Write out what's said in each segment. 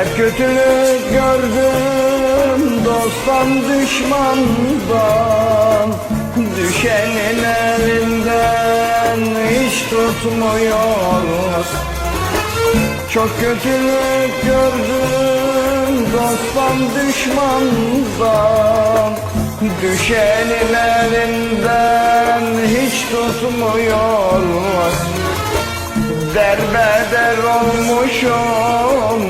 Hep kötülük gördüm dosttan düşmandan. Düşenin elinden hiç tutmuyor Çok kötülük gördüm dosttan düşmandan. Düşenin elinden hiç tutmuyor Derbeder olmuşum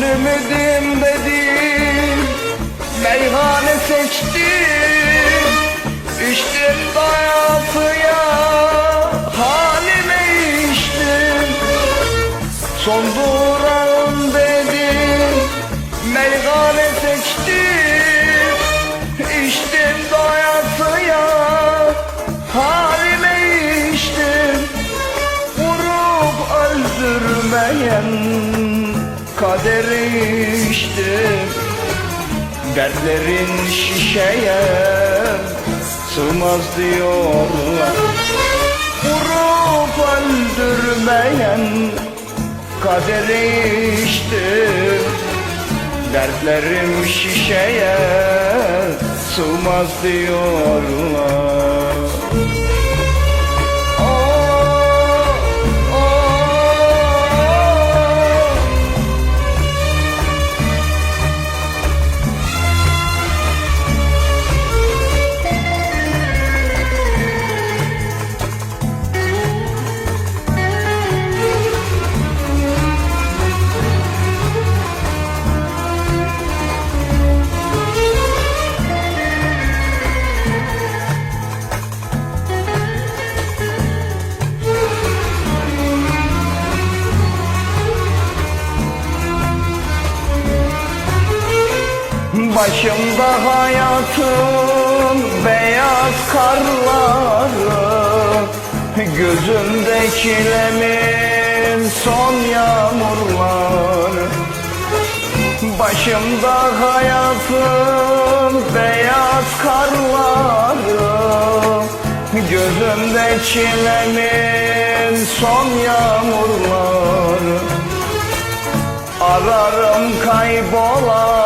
Son dedim Meyhane seçtim İçtim dayasıya Halime içtim Son durağım dedim Meyhane kaderi işte. Dertlerin şişeye sığmaz diyorlar. Vurup öldürmeyen kaderi işte. Dertlerim şişeye sığmaz diyorlar Başımda hayatın beyaz karları Gözümde çilemin son yağmurları Başımda hayatın beyaz karları Gözümde çilemin son yağmurları Ararım kaybolan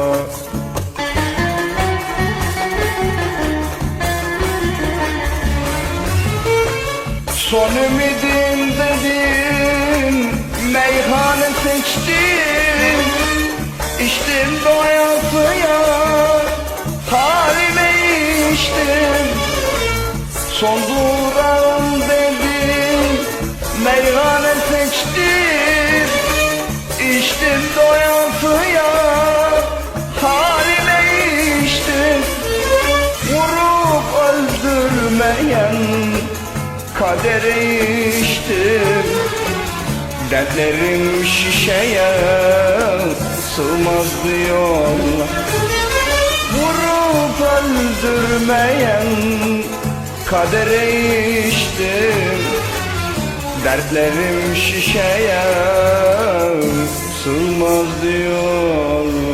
Son ümidim dedim Meyhane seçtim İçtim doyasıya Halime içtim. Son durağım dedim Meyhane seçtim İçtim doyasıya Halime içtim. Vurup öldürmeyen kaderi içtim Dertlerim şişeye sığmaz diyorlar. Vurup öldürmeyen kaderi içtim Dertlerim şişeye sığmaz diyor